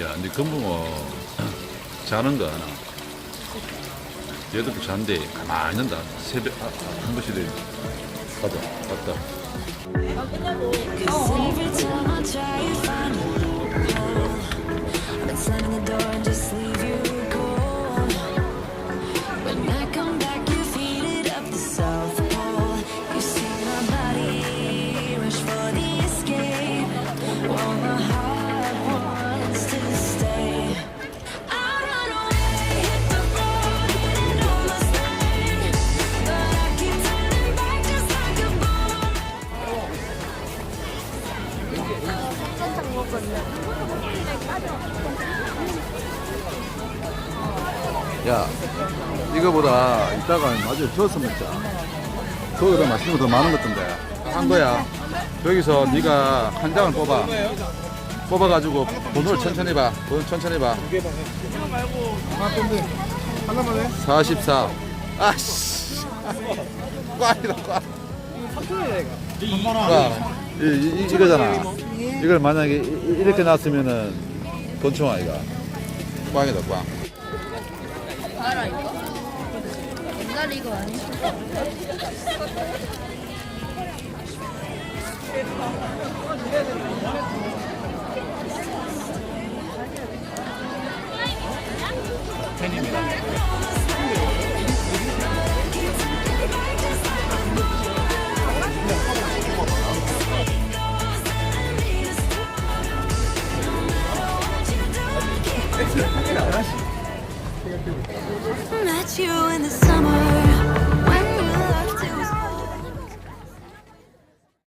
야, 근데 금붕어 자는 거 하나. 얘도 그 잔데 가만히 있는다. 새벽 아, 아, 한 번씩 돼. 가자, 갔다. Cause every 야, 이거보다 이따가 나중에 저어서 먹자. 더 맛있는 거 더 많은 것 같은데. 한 거야. 여기서 네가 한 장을 뽑아. 뽑아가지고 번호를 천천히 봐. 번호 천천히 봐. 하나만 해? 44. 아씨. 꽝이다, 꽝. 꽝. 이, 이, 이거잖아. 이걸 만약에 이- 이렇게 놨으면은 권총 아이가. 꽝이다, 꽝. 알아 이거? 옛날 이거 아니야? 팬이면 Met you in the summer.